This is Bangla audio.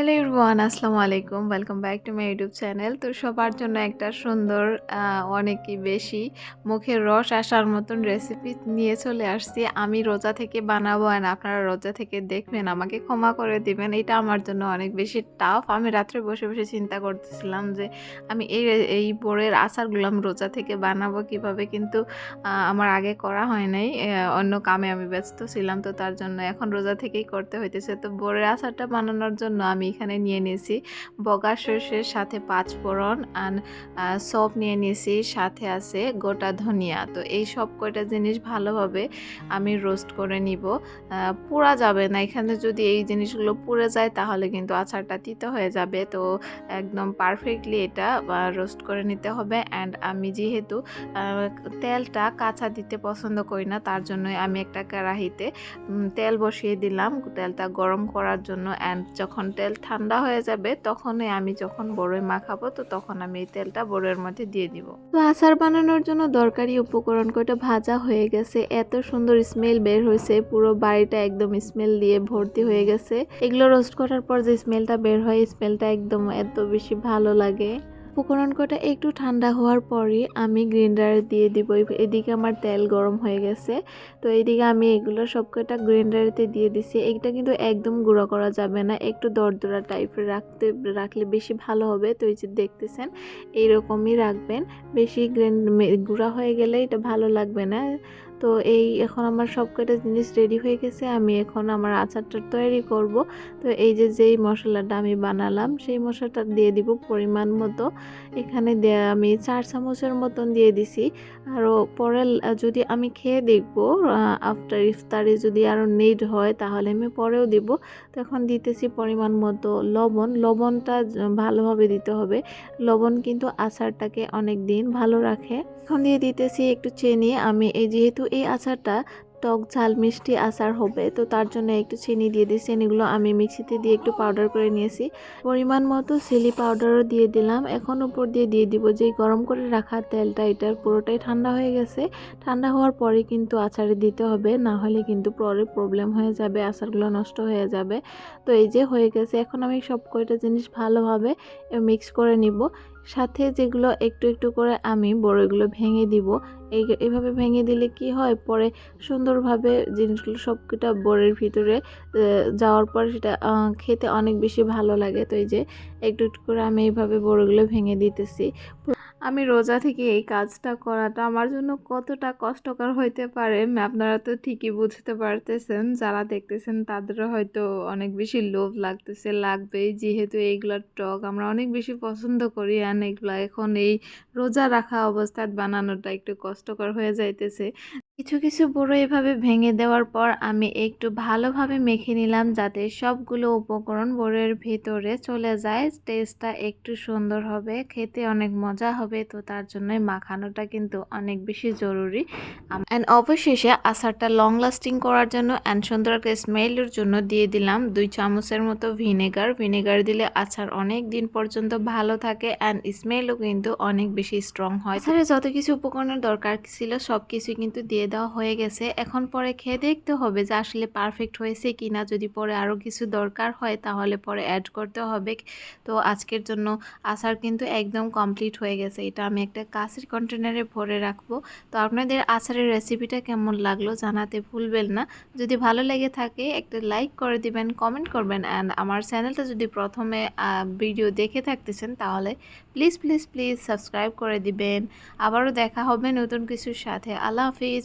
হ্যালো এভরিওয়ান আসসালামু আলাইকুম welcome back to my YouTube channel তো সবার জন্য একটা সুন্দর অনেকই বেশি মুখের রস আসার মতন রেসিপি নিয়ে চলে আসছি। আমি রোজা থেকে বানাবো আর আপনারা রোজা থেকে দেখবেন, আমাকে ক্ষমা করে দিবেন। এটা আমার জন্য অনেক বেশি টাফ আমি রাত্রে বসে বসে চিন্তা করতেছিলাম যে আমি এই এই বোরের আচারগুলো আমি রোজা থেকে বানাবো কীভাবে? কিন্তু আমার আগে করা হয় নাই। অন্য কামে আমি ব্যস্ত ছিলাম, তো তার জন্য এখন রোজা থেকেই করতে হইতেছে। তো বোরের আচারটা বানানোর জন্য আমি এখানে নিয়ে নিয়েছি। বগা সর্ষের সাথে পাঁচ ফোড়ন আর সব নিয়ে নিয়েছি। সাথে আছে গোটা ধনিয়া। তো এই সব কয়টা জিনিস ভালোভাবে আমি রোস্ট করে নিব। পুড়া যাবে না। এখানে যদি এই জিনিসগুলো পুড়ে যায় তাহলে কিন্তু আচারটা তিতো হয়ে যাবে। তো একদম পারফেক্টলি এটা রোস্ট করে নিতে হবে। অ্যান্ড আমি যেহেতু তেলটা কাঁচা দিতে পছন্দ করি না তার জন্যই আমি একটা উম, তেল বসিয়ে দিলাম। তেলটা গরম করার জন্য অ্যান্ড যখন তেল ঠান্ডা হয়ে যাবে, তখনই আমি যখন বড়ই মাখাবো তো তখন আমি এই তেলটা বড়ের মধ্যে দিয়ে দিব। তো আচার বানানোর জন্য দরকারি উপকরণ কয়টা? ভাজা হয়ে গেছে, এত সুন্দর স্মেল বের হয়েছে, পুরো বাড়িটা একদম স্মেল দিয়ে ভর্তি হয়ে গেছে। এগুলো রোস্ট করার পর যে স্মেলটা বের হয় স্মেলটা একদম এত বেশি ভালো লাগে। উপকরণ কটা একটু ঠান্ডা হওয়ার পরই আমি গ্রাইন্ডারে দিয়ে দিব। এদিকে আমার তেল গরম হয়ে গেছে। তো এইদিকে আমি এগুলো সব কটা গ্রাইন্ডারেতে দিয়ে দিছি। এইটা কিন্তু একদম গুঁড়ো করা যাবে না। একটু দরদরা টাইপের রাখতে, রাখলে বেশি ভালো হবে। তো এই যে দেখতেছেন, এইরকমই রাখবেন। বেশি গুঁড়া হয়ে গেলে এটা ভালো লাগবে না। তো এই এখন আমার সব কটা জিনিস রেডি হয়ে গেছে, আমি এখন আমার আচারটা তৈরি করব। তো এই যে যেই মশলাটা আমি বানালাম, সেই মশলাটা দিয়ে দিব পরিমাণ মতো। এখানে আমি চার চামচের মতন দিয়ে দিছি। আরও পরে যদি আমি খেয়ে দেখব আফটার ইফতারে যদি আরও নিড হয়, তাহলে আমি পরেও দিব। তো এখন দিতেছি পরিমাণ মতো লবণ। লবণটা ভালোভাবে দিতে হবে। লবণ কিন্তু আচারটাকে অনেক দিন ভালো রাখে। এখন দিয়ে দিতেছি একটু চিনি। আমি এই যেহেতু এই আচারটা টক ঝাল মিষ্টি আচার হবে। তো তার জন্য একটু চিনি দিয়ে দিই। চিনিগুলো আমি মিক্সিতে দিয়ে একটু পাউডার করে নিয়েছি। পরিমাণ মতো চিলি পাউডারও দিয়ে দিলাম। এখন উপর দিয়ে দিয়ে দিব। যে গরম করে রাখা তেলটা, এটার পুরোটাই ঠান্ডা হয়ে গেছে। ঠান্ডা হওয়ার পরে কিন্তু আচারে দিতে হবে। না হলে কিন্তু পরে প্রবলেম হয়ে যাবে, আচারগুলো নষ্ট হয়ে যাবে। তো এই যে হয়ে গেছে। এখন আমি সব কয়টা জিনিস ভালোভাবে মিক্স করে নিব। সাথে যেগুলো একটু একটু করে আমি বড়গুলো ভেঙে দিব। এই এভাবে ভেঙে দিলে কি হয়? পরে সুন্দরভাবে জিনিসগুলো সবকটা বড়ের ভিতরে যাওয়ার পর সেটা খেতে অনেক বেশি ভালো লাগে। তো এই যে একটু একটু করে আমি এইভাবে বড়গুলো ভেঙে দিতেছি। আমি রোজা থেকে এই কাজটা করাটা আমার জন্য কতটা কষ্টকর হইতে পারে? আপনারা তো ঠিকই বুঝতে পারতেছেন, যারা দেখতেছেন তাদেরও হয়তো অনেক বেশি লোভ লাগতেছে, লাগবেই। যেহেতু এইগুলোর টক আমরা অনেক বেশি পছন্দ করি অ্যান্ড এগুলো এখন এই রোজা রাখা অবস্থায় বানানোটা একটু কষ্টকর হয়ে যাইতেছে। কিছু কিছু বড়ো এভাবে ভেঙে দেওয়ার পর আমি একটু ভালোভাবে মেখে নিলাম যাতে সবগুলো উপকরণ বড়ের ভেতরে চলে যায়। টেস্টটা একটু সুন্দর হবে, খেতে অনেক মজা হবে, তো তার জন্যই মাখানোটা কিন্তু অনেক বেশি জরুরি। অ্যান্ড অবশেষে আচারটা লং লাস্টিং করার জন্য অ্যান্ড সুন্দর একটা স্মেলের জন্য দিয়ে দিলাম দুই চামচের মতো ভিনেগার। ভিনেগার দিলে আচার অনেক দিন পর্যন্ত ভালো থাকে অ্যান্ড স্মেলও কিন্তু অনেক বেশি স্ট্রং হয়। আচারে যত কিছু উপকরণের দরকার ছিল সব কিছুই কিন্তু দিয়ে দেওয়া হয়ে গেছে। এখন পরে খেয়ে দেখতে হবে যে আসলে পারফেক্ট হয়েছে কি না যদি পরে আরও কিছু দরকার হয় তাহলে পরে অ্যাড করতে হবে। তো আজকের জন্য আচার কিন্তু একদম কমপ্লিট হয়ে গেছে। এটা আমি একটা কাঁচের কন্টেনারে ভরে রাখব। তো আপনাদের আচারের রেসিপিটা কেমন লাগল জানাতে ভুলবেন না। যদি ভালো লেগে থাকে একটা লাইক করে দিবেন কমেন্ট করবেন অ্যান্ড আমার চ্যানেলটা যদি প্রথমে ভিডিও দেখে থাকতেছেন তাহলে প্লিজ প্লিজ প্লিজ সাবস্ক্রাইব করে দিবেন। আবারও দেখা হবে নতুন কিছুর সাথে। আল্লাহ হাফিজ।